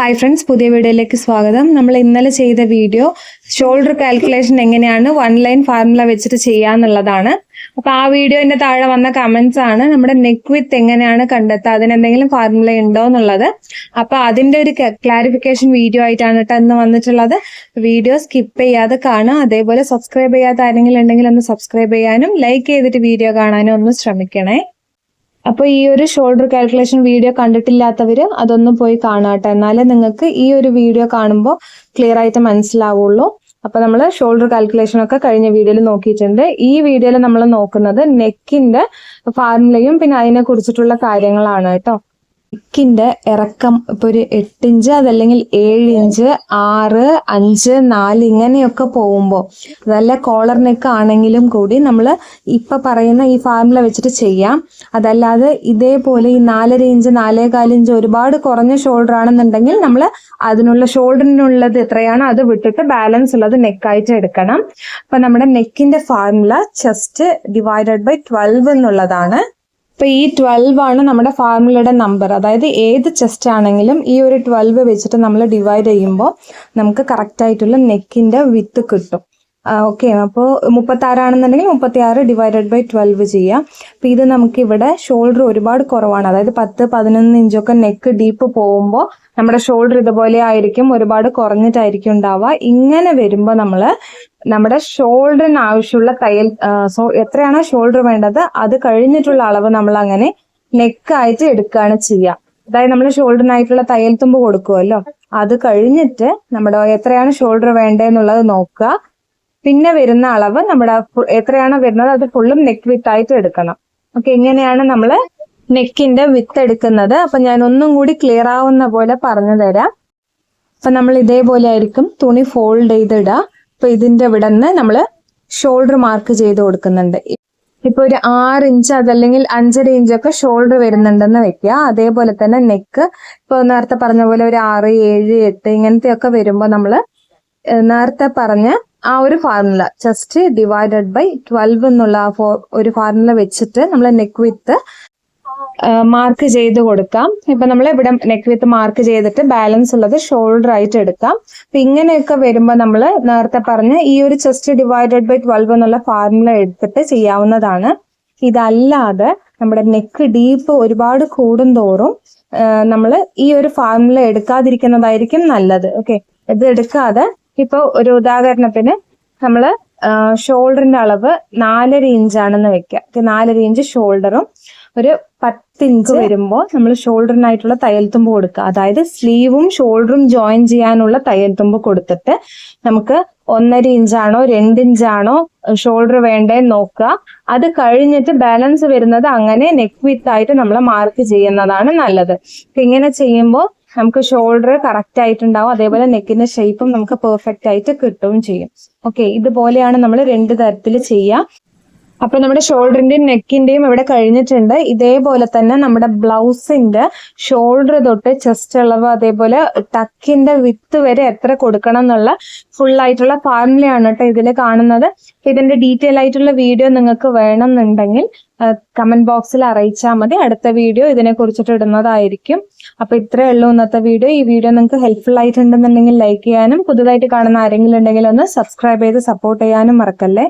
Hi friends പുതിയ വീഡിയോയിലേക്ക് സ്വാഗതം. നമ്മൾ ഇന്നലെ ചെയ്ത വീഡിയോ ഷോൾഡർ കാൽക്കുലേഷൻ എങ്ങനെയാണ്? വൺ ലൈൻ ഫാർമുല വെച്ചിട്ട് ചെയ്യാന്നുള്ളതാണ്. അപ്പൊ ആ വീഡിയോന്റെ താഴെ വന്ന കമന്റ്സ് ആണ് നമ്മുടെ നെക്ക് വിത്ത് എങ്ങനെയാണ് കണ്ടെത്തുക അതിനെന്തെങ്കിലും ഫാർമുല ഉണ്ടോ എന്നുള്ളത്. അപ്പൊ അതിന്റെ ഒരു ക്ലാരിഫിക്കേഷൻ വീഡിയോ ആയിട്ടാണ് കേട്ടോ ഇന്ന് വന്നിട്ടുള്ളത്. വീഡിയോ സ്കിപ്പ് ചെയ്യാതെ കാണുക അതേപോലെ സബ്സ്ക്രൈബ് ചെയ്യാത്ത ആരെങ്കിലും ഉണ്ടെങ്കിൽ ഒന്ന് സബ്സ്ക്രൈബ് ചെയ്യാനും ലൈക്ക് ചെയ്തിട്ട് വീഡിയോ കാണാനും ഒന്ന് ശ്രമിക്കണേ. അപ്പോൾ ഈ ഒരു ഷോൾഡർ കാൽക്കുലേഷൻ വീഡിയോ കണ്ടിട്ടില്ലാത്തവർ അതൊന്നും പോയി കാണാട്ടെ. എന്നാലേ നിങ്ങൾക്ക് ഈ ഒരു വീഡിയോ കാണുമ്പോൾ ക്ലിയർ ആയിട്ട് മനസ്സിലാവുള്ളൂ. അപ്പൊ നമ്മൾ ഷോൾഡർ കാൽക്കുലേഷൻ ഒക്കെ കഴിഞ്ഞ വീഡിയോയിൽ നോക്കിയിട്ടുണ്ട്. ഈ വീഡിയോയിൽ നമ്മൾ നോക്കുന്നത് നെക്കിന്റെ ഫാർമുലയും പിന്നെ അതിനെ കുറിച്ചിട്ടുള്ള കാര്യങ്ങളാണ് കേട്ടോ. നെക്കിന്റെ ഇറക്കം ഇപ്പൊ ഒരു എട്ട് ഇഞ്ച് അതല്ലെങ്കിൽ ഏഴ് ഇഞ്ച് ആറ് അഞ്ച് നാല് ഇങ്ങനെയൊക്കെ പോകുമ്പോൾ അതല്ല കോളർ നെക്ക് ആണെങ്കിലും കൂടി നമ്മൾ ഇപ്പൊ പറയുന്ന ഈ ഫാർമുല വെച്ചിട്ട് ചെയ്യാം. അതല്ലാതെ ഇതേപോലെ ഈ നാലര ഇഞ്ച് നാലേകാൽ ഇഞ്ച് ഒരുപാട് കുറഞ്ഞ ഷോൾഡർ ആണെന്നുണ്ടെങ്കിൽ നമ്മൾ അതിനുള്ള ഷോൾഡറിനുള്ളത് എത്രയാണോ അത് വിട്ടിട്ട് ബാലൻസ് ഉള്ളത് നെക്കായിട്ട് എടുക്കണം. അപ്പൊ നമ്മുടെ നെക്കിന്റെ formula chest divided by twelve എന്നുള്ളതാണ്. ഇപ്പൊ ഈ ട്വൽവ് ആണ് നമ്മുടെ ഫാർമുലയുടെ നമ്പർ അതായത് ഏത് ചെസ്റ്റ് ആണെങ്കിലും ഈ ഒരു ട്വൽവ് വെച്ചിട്ട് നമ്മൾ ഡിവൈഡ് ചെയ്യുമ്പോൾ നമുക്ക് കറക്റ്റ് ആയിട്ടുള്ള നെക്കിന്റെ വിത്ത് കിട്ടും. ഓക്കെ അപ്പോൾ മുപ്പത്തി ആറാണെന്നുണ്ടെങ്കിൽ മുപ്പത്തി ആറ് ഡിവൈഡഡ് ബൈ ട്വൽവ് ചെയ്യാം. അപ്പം ഇത് നമുക്ക് ഇവിടെ ഷോൾഡർ ഒരുപാട് കുറവാണ്. അതായത് പത്ത് പതിനൊന്ന് ഇഞ്ചൊക്കെ നെക്ക് ഡീപ്പ് പോകുമ്പോൾ നമ്മുടെ ഷോൾഡർ ഇതുപോലെ ആയിരിക്കും ഒരുപാട് കുറഞ്ഞിട്ടായിരിക്കും ഉണ്ടാവുക. ഇങ്ങനെ വരുമ്പോൾ നമ്മൾ നമ്മുടെ ഷോൾഡറിന് ആവശ്യമുള്ള തയ്യൽ സോ എത്രയാണോ ഷോൾഡർ വേണ്ടത് അത് കഴിഞ്ഞിട്ടുള്ള അളവ് നമ്മൾ അങ്ങനെ നെക്കായിട്ട് എടുക്കുകയാണ് ചെയ്യുക. അതായത് നമ്മൾ ഷോൾഡറിനായിട്ടുള്ള തയ്യൽ തുമ്പ് കൊടുക്കുമല്ലോ അത് കഴിഞ്ഞിട്ട് നമ്മുടെ എത്രയാണ് ഷോൾഡർ വേണ്ടതെന്നുള്ളത് നോക്കുക. പിന്നെ വരുന്ന അളവ് നമ്മുടെ എത്രയാണോ വരുന്നത് അത് ഫുള്ളും നെക്ക് വിത്ത് ആയിട്ട് എടുക്കണം. ഓക്കെ ഇങ്ങനെയാണ് നമ്മൾ നെക്കിന്റെ വിത്ത് എടുക്കുന്നത്. അപ്പൊ ഞാൻ ഒന്നും കൂടി ക്ലിയർ ആവുന്ന പോലെ പറഞ്ഞു തരാം. അപ്പൊ നമ്മൾ ഇതേപോലെ ആയിരിക്കും തുണി ഫോൾഡ് ചെയ്തിടുക. അപ്പൊ ഇതിന്റെ ഇവിടെ നിന്ന് നമ്മൾ ഷോൾഡർ മാർക്ക് ചെയ്ത് കൊടുക്കുന്നുണ്ട്. ഇപ്പൊ ഒരു ആറ് ഇഞ്ച് അതല്ലെങ്കിൽ അഞ്ചര ഇഞ്ചൊക്കെ ഷോൾഡർ വരുന്നുണ്ടെന്ന് വെക്കുക. അതേപോലെ തന്നെ നെക്ക് ഇപ്പൊ നേരത്തെ പറഞ്ഞ പോലെ ഒരു ആറ് ഏഴ് എട്ട് ഇങ്ങനത്തെ ഒക്കെ വരുമ്പോൾ നമ്മൾ നേരത്തെ പറഞ്ഞ ആ ഒരു formula just divided by twelve എന്നുള്ള ഒരു ഫാർമുല വെച്ചിട്ട് നമ്മൾ നെക്ക് വിത്ത് മാർക്ക് ചെയ്ത് കൊടുക്കാം. ഇപ്പൊ നമ്മൾ ഇവിടെ നെക്ക് വിത്ത് മാർക്ക് ചെയ്തിട്ട് ബാലൻസ് ഉള്ളത് ഷോൾഡർ ആയിട്ട് എടുക്കാം. അപ്പൊ ഇങ്ങനെയൊക്കെ വരുമ്പോൾ നമ്മൾ നേരത്തെ പറഞ്ഞ ഈ ഒരു ചെസ്റ്റ് ഡിവൈഡഡ് ബൈ ട്വൽവ് എന്നുള്ള ഫാർമുല എടുത്തിട്ട് ചെയ്യാവുന്നതാണ്. ഇതല്ലാതെ നമ്മുടെ നെക്ക് ഡീപ്പ് ഒരുപാട് കൂടുന്തോറും നമ്മൾ ഈ ഒരു ഫാർമുല എടുക്കാതിരിക്കുന്നതായിരിക്കും നല്ലത്. ഓക്കെ ഇത് എടുക്കാതെ ഇപ്പൊ ഒരു ഉദാഹരണത്തിന് നമ്മൾ ഷോൾഡറിന്റെ അളവ് നാലര ഇഞ്ചാണെന്ന് വെക്കുക നാലര ഇഞ്ച് ഷോൾഡറും ഒരു പത്ത് ഇഞ്ച് വരുമ്പോൾ നമ്മൾ ഷോൾഡറിനായിട്ടുള്ള തയ്യൽ തുമ്പ് കൊടുക്കുക അതായത് സ്ലീവും ഷോൾഡറും ജോയിൻ ചെയ്യാനുള്ള തയ്യൽ തുമ്പ് കൊടുത്തിട്ട് നമുക്ക് ഒന്നര ഇഞ്ചാണോ രണ്ട് ഇഞ്ചാണോ ഷോൾഡർ വേണ്ടേ നോക്കുക അത് കഴിഞ്ഞിട്ട് ബാലൻസ് വരുന്നത് അങ്ങനെ നെക്ക് വിത്ത് ആയിട്ട് നമ്മൾ മാർക്ക് ചെയ്യുന്നതാണ് നല്ലത്. ഇങ്ങനെ ചെയ്യുമ്പോൾ നമുക്ക് ഷോൾഡർ കറക്റ്റ് ആയിട്ടുണ്ടാവും. അതേപോലെ നെക്കിന്റെ ഷേപ്പും നമുക്ക് പെർഫെക്റ്റ് ആയിട്ട് കിട്ടുകയും ചെയ്യും. ഓക്കെ ഇതുപോലെയാണ് നമ്മൾ രണ്ട് തരത്തിൽ ചെയ്യുക അപ്പൊ നമ്മുടെ ഷോൾഡറിന്റെയും നെക്കിന്റെയും ഇവിടെ കഴിഞ്ഞിട്ടുണ്ട്. ഇതേപോലെ തന്നെ നമ്മുടെ ബ്ലൗസിന്റെ ഷോൾഡർ തൊട്ട് ചെസ്റ്റ് അളവ് അതേപോലെ ടക്കിന്റെ വിത്ത് വരെ എത്ര കൊടുക്കണം എന്നുള്ള ഫുൾ ആയിട്ടുള്ള ഫാർമുലയാണ് കേട്ടോ ഇതിൽ കാണുന്നത്. ഇതിന്റെ ഡീറ്റെയിൽ ആയിട്ടുള്ള വീഡിയോ നിങ്ങൾക്ക് വേണമെന്നുണ്ടെങ്കിൽ കമന്റ് ബോക്സിൽ അറിയിച്ചാൽ മതി. അടുത്ത വീഡിയോ ഇതിനെ കുറിച്ചിട്ട് ഇടുന്നതായിരിക്കും. അപ്പൊ ഇത്രയേ ഉള്ളൂ ഇന്നത്തെ വീഡിയോ ഈ വീഡിയോ നിങ്ങൾക്ക് ഹെൽപ്ഫുൾ ആയിട്ടുണ്ടെന്നുണ്ടെങ്കിൽ ലൈക്ക് ചെയ്യാനും പുതുതായിട്ട് കാണുന്ന ആരെങ്കിലും ഉണ്ടെങ്കിൽ ഒന്ന് സബ്സ്ക്രൈബ് ചെയ്ത് സപ്പോർട്ട് ചെയ്യാനും മറക്കല്ലേ?